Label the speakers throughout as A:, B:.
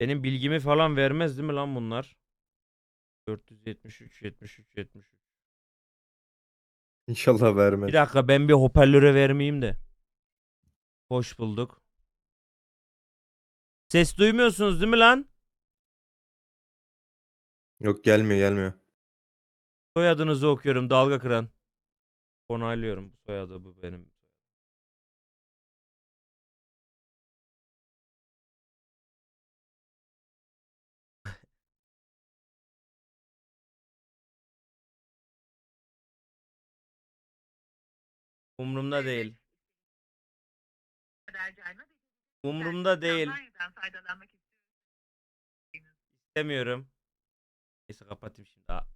A: Benim bilgimi falan vermez değil mi lan bunlar? 473 73 73.
B: İnşallah vermez.
A: Bir dakika ben bir hoparlöre vermeyeyim de. Hoş bulduk. Ses duymuyorsunuz değil mi lan?
B: Yok gelmiyor gelmiyor.
A: Soyadınızı okuyorum dalga kıran. Onaylıyorum bu soyadı bu benim. Umrumda değil. Umrumda değil. İstemiyorum. Neyse kapatayım şimdi. A-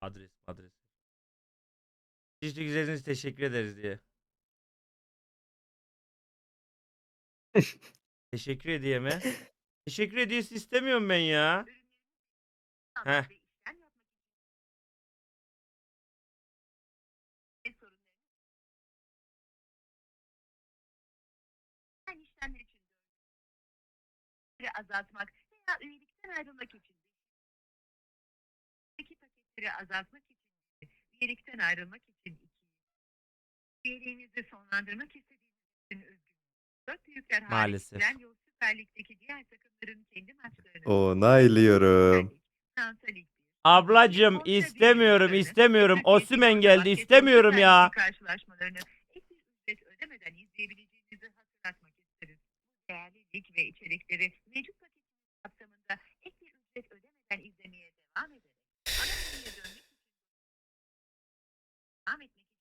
A: adres adres. Hiç izlediğiniz için teşekkür ederiz diye. teşekkür ediyor mi? Teşekkür hediyesi istemiyorum ben ya. Heh.
C: Azaltmak veya üyelikten ayrılmak için iki paketleri azaltmak için üyelikten ayrılmak için iki üyeliğinizi sonlandırmak istediğiniz için üzgünüm. Dört büyükler
A: Maalesef.
C: Trendyol Süper Lig'deki diğer takımların kendi maçlarını
B: Onaylıyorum.
C: Fransa Lig
A: Ablacım istemiyorum istemiyorum.
C: Türkiye Kupası
A: geldi istemiyorum
C: Süper
A: ya.
C: Ligi karşılaşmalarını ek bir ücret ödemeden izleyebileceğinizi hatırlatmak isteriz. Değerli lig ve içerikleri mevcut paketimiz kapsamında ek bir ücret ödemeden izlemeye devam ederek ana menüye dönmek için devam etmek için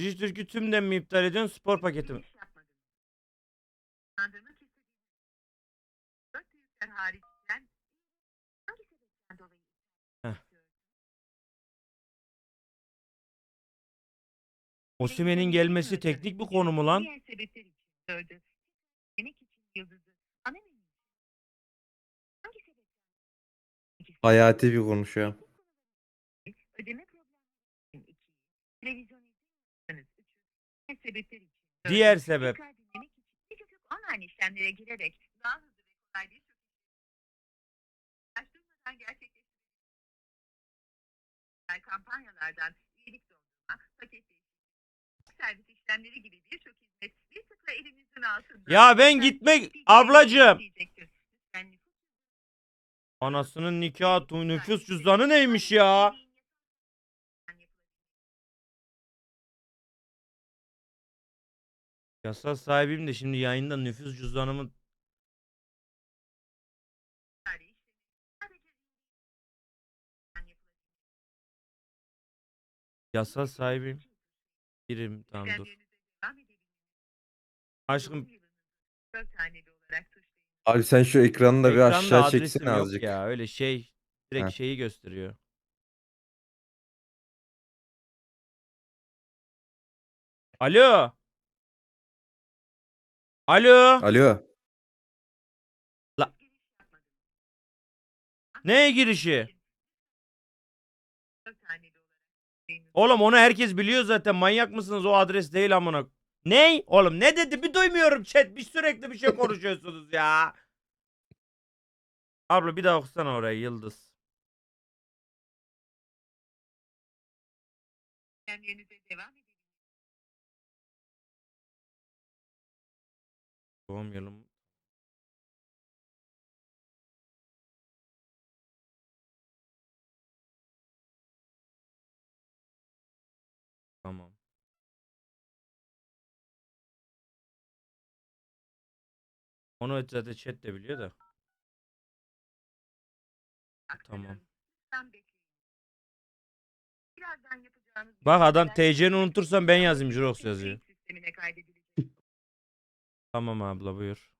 A: Dijitürk'ü tümden mi iptal ediyorsun spor paketi mi? Osimhen'in gelmesi teknik bir konu mu lan?
C: Diğer sebepler için dördü. Yemek için yıldızı. Ana menü için. Hangi sebepten? İkisi.
B: Hayati bir konuşuyor.
C: Ödeme problemi için iki. Televizyon izlemiyorsanız üçü. Diğer sebepler için.
A: Diğer sebep.
C: Tekrar dinlemek için online işlemlere girerek daha hızlı ve kolay birçok Araştırmadan gerçekleştirilen kampanyalardan üyelik dondurma, paket servis işlemleri gibi birçok hizmet bir tıkla elinizin altında.
A: Ya ben gitmek
C: nüfus
A: Anasının nikah tu- nüfus cüzdanı neymiş ya? Yasal sahibiyim de şimdi yayında nüfus cüzdanımı yasal sahibiyim. Birim tamam dur. Aşkım
B: Abi sen şu ekranı da bir
A: ekranda
B: aşağı
A: adresim
B: çeksene
A: yok
B: azıcık.
A: ya öyle şey direkt
B: Heh.
A: şeyi gösteriyor. Alo. Alo.
B: Alo.
A: Neye girişi? Oğlum onu herkes biliyor zaten. Manyak mısınız? O adres değil amına. Ney? Oğlum ne dedi? Bir duymuyorum chat. Bir sürekli bir şey konuşuyorsunuz ya. Abla bir daha okusana orayı Yıldız.
C: Kendinize devam
A: Doğum yılım. Tamam. Onu zaten chat de biliyor da. Tamam. Bak adam TC'ni unutursan ben yazayım Jirox yazıyor.
C: Sistemine kaydedilecek.
A: Tamam abla buyur.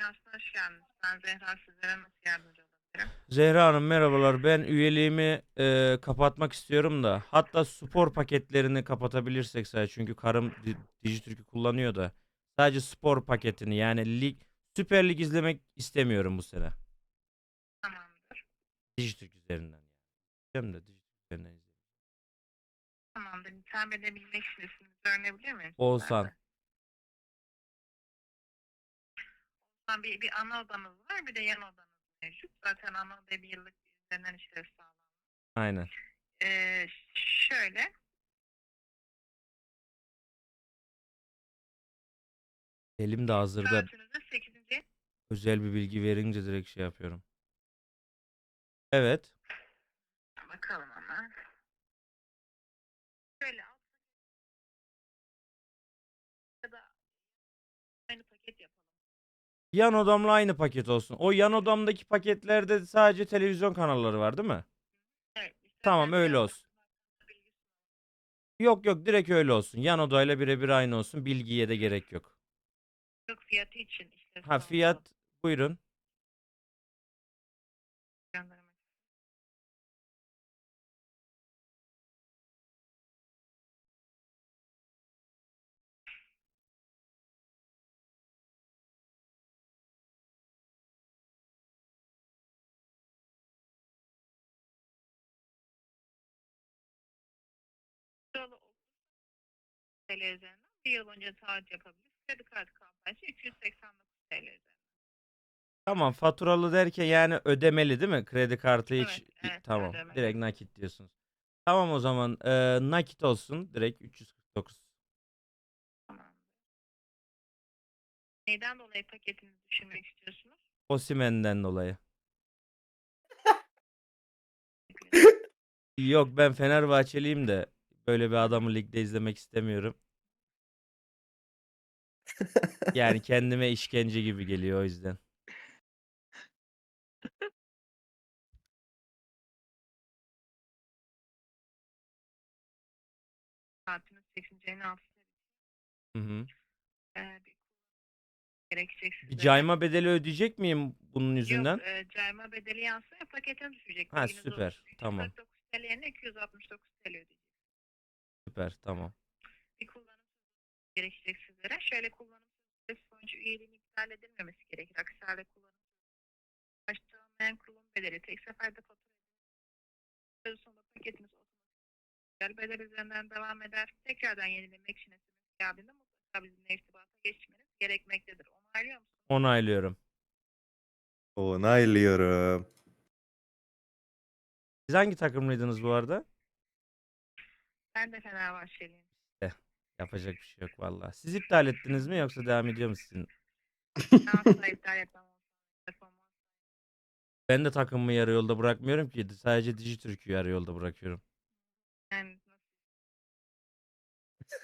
C: Aslında hoş geldiniz. Ben Zehra sizlere nasıl yardımcı olabilirim?
A: Zehra Hanım merhabalar. Ben üyeliğimi e, kapatmak istiyorum da. Hatta spor paketlerini kapatabilirsek sadece. Çünkü karım Di- Dijitürk'ü kullanıyor da. Sadece spor paketini yani lig Süper Lig izlemek istemiyorum bu sene.
C: Tamamdır.
A: Dijitürk üzerinden. Yani. de Dijitürk üzerinden izleyeyim.
C: Tamamdır. Hitap edebilmek için isminizi öğrenebilir miyim?
A: Oğuzhan.
C: Bir, bir ana odamız var bir de yan odamız mevcut. Zaten ana odaya bir yıllık üzerinden işlev sağlanıyor.
A: Aynen.
C: Ee, şöyle.
A: Elim de hazırda.
C: Saatinizi 8.
A: Özel bir bilgi verince direkt şey yapıyorum. Evet.
C: Bakalım hemen.
A: Yan odamla aynı paket olsun. O yan odamdaki paketlerde sadece televizyon kanalları var değil mi?
C: Evet.
A: Tamam, öyle olsun. Yok yok direkt öyle olsun. Yan odayla birebir aynı olsun. Bilgiye de gerek yok.
C: Yok fiyatı için işlev
A: Ha fiyat buyurun.
C: TL üzerinden bir yıl önce taahhüt yapabilir. Kredi kartı kampanyası 389 TL üzerinden.
A: Tamam faturalı derken yani ödemeli değil mi? Kredi kartı hiç
C: Evet, evet,
A: tamam.
C: ödemeli.
A: Direkt nakit diyorsunuz. Tamam o zaman e, nakit olsun. Direkt 349.
C: Tamam. Neyden dolayı paketinizi düşünmek istiyorsunuz?
A: Osimhen'den dolayı. Yok ben Fenerbahçeliyim de böyle bir adamı ligde izlemek istemiyorum. Yani kendime işkence gibi geliyor o yüzden.
C: Saatiniz 8. ayın 6'sında
A: Hı hı.
C: e, bir gerekecek size.
A: Bir cayma bedeli ödeyecek miyim bunun yüzünden?
C: Yok, e, cayma bedeli yansa paketin düşecek.
A: Ha,
C: bilginiz
A: süper, tamam.
C: 349 TL yerine 269 TL ödeyecek.
A: Süper tamam.
C: Bir kullanım gerekecek sizlere. Şöyle kullanım sonucu üyeliğin iptal edilmemesi gerekir. Aksi halde kullanım sözü başlanmayan kurulum bedeli tek seferde fatura edilir. Söz sonunda paketiniz otomatik bedel üzerinden devam eder. Tekrardan yenilemek için SMS geldiğinde mutlaka bizimle irtibata geçmeniz gerekmektedir. Onaylıyor musunuz?
A: Onaylıyorum.
B: Onaylıyorum.
A: Siz hangi takımlıydınız bu arada?
C: Ben de Fenerbahçeliyim.
A: Yapacak bir şey yok vallahi. Siz iptal ettiniz mi yoksa devam ediyor mu sizin?
C: Ben asla iptal etmem. Performans.
A: Ben de takımımı yarı yolda bırakmıyorum ki. Sadece Dijitürk'ü yarı yolda bırakıyorum.
C: Yani nasıl?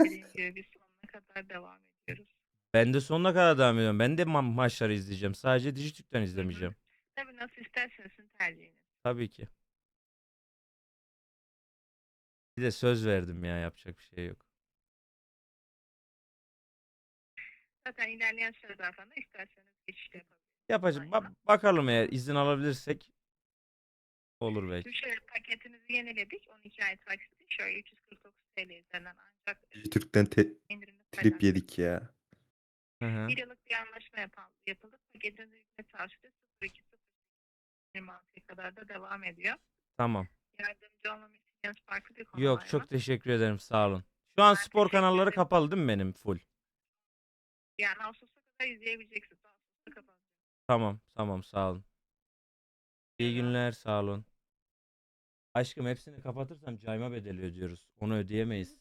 C: Dediğim gibi biz sonuna kadar devam ediyoruz.
A: Ben de sonuna kadar devam ediyorum. Ben de ma- maçları izleyeceğim. Sadece Dijitürk'ten izlemeyeceğim.
C: Tabii nasıl isterseniz sizin tercihiniz.
A: Tabii ki. Bir de söz verdim ya yapacak bir şey yok.
C: Zaten ilerleyen süre zarfında isterseniz geçiş de yapabilirsiniz.
A: Yapacağım.
C: Aynen.
A: Ba- bakalım eğer izin alabilirsek olur belki.
C: Şöyle paketinizi yeniledik. 12 ay taksiti şöyle 349 TL üzerinden ancak
B: Türk'ten te-
C: indirimli
B: trip
C: paylaştık.
B: yedik ya.
A: Hı hı.
C: Bir yıllık bir anlaşma yapan, yapıldı. Paketinizin hükmet taahhütü 02.26'ya kadar da devam ediyor.
A: Tamam.
C: Yardımcı olmamı istediğiniz farklı bir konu var
A: Yok
C: mı?
A: çok teşekkür ederim sağ olun. Şu an
C: Ben
A: spor
C: teşekkür
A: kanalları
C: ederim.
A: kapalı değil mi benim full?
C: Yani Ağustos'a kadar izleyebileceksiniz. Ağustos'ta kapanacak.
A: Tamam tamam sağ olun. İyi
C: Eyvallah.
A: günler sağ olun. Aşkım hepsini kapatırsam cayma bedeli ödüyoruz. Onu ödeyemeyiz.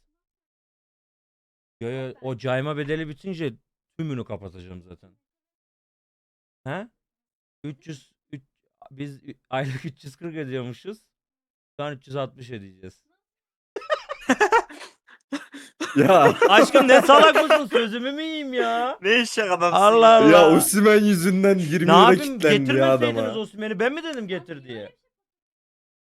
A: Yo, yo, o cayma bedeli bitince tümünü kapatacağım zaten. He? 300 üç- biz ü- aylık 340 ödüyormuşuz. Şu an 360 ödeyeceğiz.
B: Ya.
A: Aşkım ne salak mısın? Sözümü mü yiyeyim ya?
D: Ne eşek adamsın.
A: Allah
D: ya.
A: Allah.
B: ya Osimhen yüzünden 20
A: Ne
B: lira
A: yapayım?
B: kilitlendi ya
A: Getirmeseydiniz
B: adama.
A: Osimhen'i. Ben mi dedim getir diye?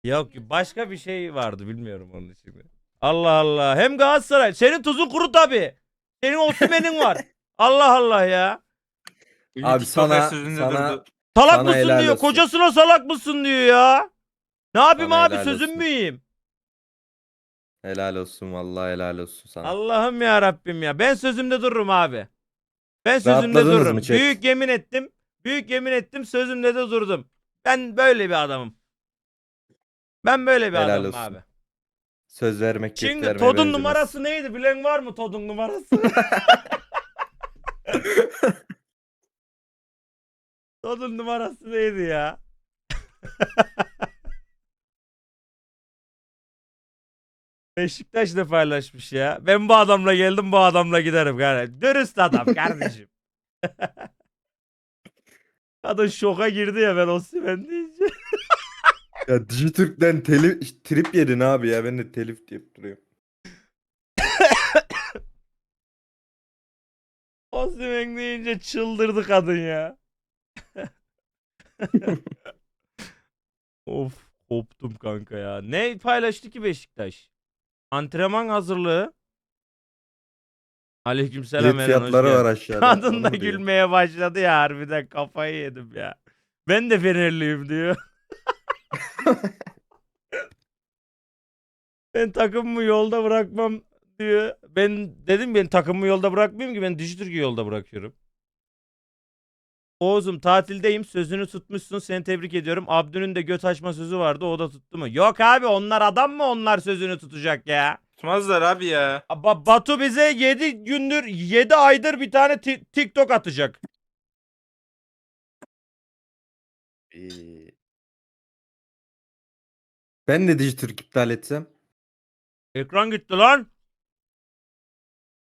A: Yok başka bir şey vardı bilmiyorum onun için. Allah Allah. Hem Galatasaray. Senin tuzun kuru tabi. Senin Osimhen'in var. Allah Allah ya.
D: Ünlü
B: Abi
D: TikToker
B: sana
D: sözünde
B: sana.
A: Salak
B: Sana
A: mısın
B: helal
A: diyor.
B: olsun.
A: Kocasına salak mısın diyor ya. Ne yapayım
B: Sana
A: abi
B: helal
A: sözüm
B: olsun.
A: mü yiyeyim?
B: helal olsun vallahi helal olsun sana.
A: Allah'ım ya Rabbim ya. Ben sözümde dururum abi. Ben sözümde
B: Rahatladınız
A: dururum.
B: mı chat?
A: Büyük yemin ettim. Büyük yemin ettim. Sözümde de durdum. Ben böyle bir adamım. Ben böyle bir
B: Helal
A: adamım
B: olsun.
A: abi.
B: Söz vermek
A: Şimdi
B: göstermeye
A: Todd'un
B: benzemez.
A: numarası neydi? Bilen var mı Todd'un numarası? Onun numarası neydi ya? Beşiktaş da paylaşmış ya. Ben bu adamla geldim bu adamla giderim. Yani. Dürüst adam kardeşim. Kadın şoka girdi ya ben Osimhen deyince.
B: Ya Dijitürk'ten telif, trip yedin abi ya. Ben de telif deyip duruyorum.
A: Osimhen deyince çıldırdı kadın ya. of koptum kanka ya. Ne paylaştı ki Beşiktaş? Antrenman hazırlığı. Aleykümselam
B: Bilet
A: Eren hoş
B: fiyatları
A: geldin.
B: var aşağıda.
A: Kadın
B: onu
A: da
B: diyor.
A: gülmeye başladı ya harbiden kafayı yedim ya. Ben de Fenerliyim diyor. ben takımımı yolda bırakmam diyor. Ben dedim ben takımımı yolda bırakmayayım ki ben Dijitürk'ü yolda bırakıyorum. Oğuz'um tatildeyim sözünü tutmuşsun seni tebrik ediyorum. Abdü'nün de göt açma sözü vardı o da tuttu mu? Yok abi onlar adam mı onlar sözünü tutacak ya?
D: Tutmazlar abi ya.
A: Ba- Batu bize 7 gündür 7 aydır bir tane ti- TikTok atacak.
B: Ee, Ben de Dijitürk iptal etsem.
A: Ekran gitti lan.